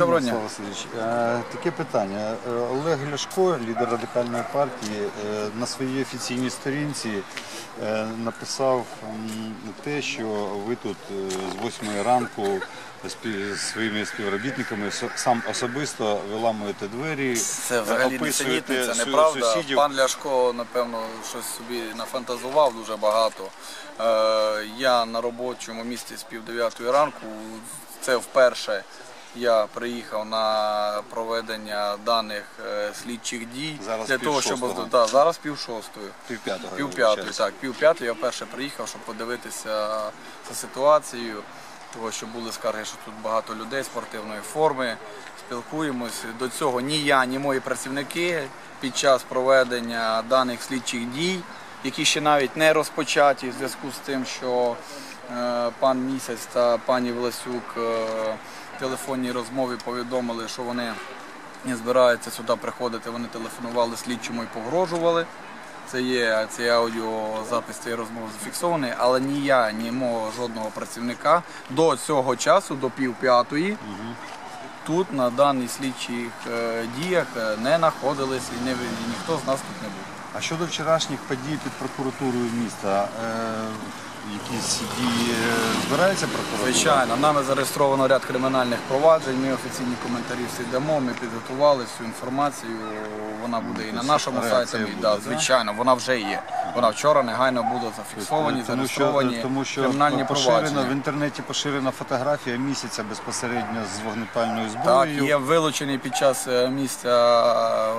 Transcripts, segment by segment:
доброго дня. Е, Таке питання. Е, Олег Ляшко, лідер радикальної партії, е, на своїй офіційній сторінці написав те, що ви тут з 8 ранку спів- з своїми співробітниками сам особисто виламуєте двері, Це взагалі су- неправда. сусідів. Пан Ляшко, напевно, щось собі нафантазував дуже багато. Я на робочому місці з пів дев'ятої ранку. Це вперше я приїхав на проведення даних е, слідчих дій Зараз для того, щоб да, зараз пів шостої. Пів п'ятого, Пів п'ятої, так, пів п'ятої я вперше приїхав, щоб подивитися за ситуацією, того, що були скарги, що тут багато людей спортивної форми. Спілкуємось. До цього ні я, ні мої працівники під час проведення даних слідчих дій, які ще навіть не розпочаті в зв'язку з тим, що пан місяць та пані Власюк е, в телефонній розмові повідомили, що вони не збираються сюди приходити. Вони телефонували слідчому і погрожували. Це є цей аудіозапис цієї розмови зафіксований, але ні я, ні мого жодного працівника до цього часу, до пів п'ятої, тут на даних слідчих е, діях е, не знаходились і ніхто з нас тут не був. А щодо вчорашніх подій під прокуратурою міста, е, якісь дії е, збирається прокуратура? Звичайно, нами зареєстровано ряд кримінальних проваджень. Ми офіційні коментарі всі дамо. Ми підготували всю інформацію. Вона буде і на нашому реакція сайті. буде, да? звичайно, вона вже є. Вона вчора негайно буде зафіксовані, тому що, тому що кримінальні поширена, в провадження. інтернеті поширена фотографія місяця безпосередньо з вогнепальною Так, зброєю. є вилучений під час е, місця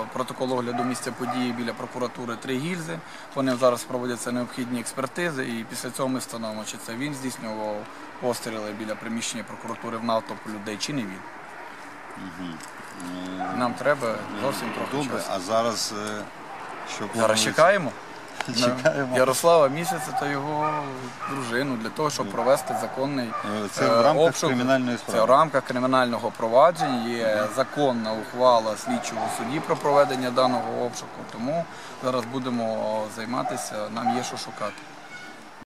е, протоколу огляду місця події біля прокуратури три гільзи. Вони зараз проводяться необхідні експертизи, і після цього ми встановимо, чи це він здійснював постріли біля приміщення прокуратури в натовп людей, чи не він. Нам треба зовсім трохи Добре, часу. а зараз е, що Зараз планується? чекаємо. Чекаємо. Ярослава місяця та його дружину для того, щоб провести законний Е, Це е, в рамках обшук. кримінальної Це в рамках кримінального провадження. Є законна ухвала слідчого судді про проведення даного обшуку. Тому зараз будемо займатися. Нам є що шукати.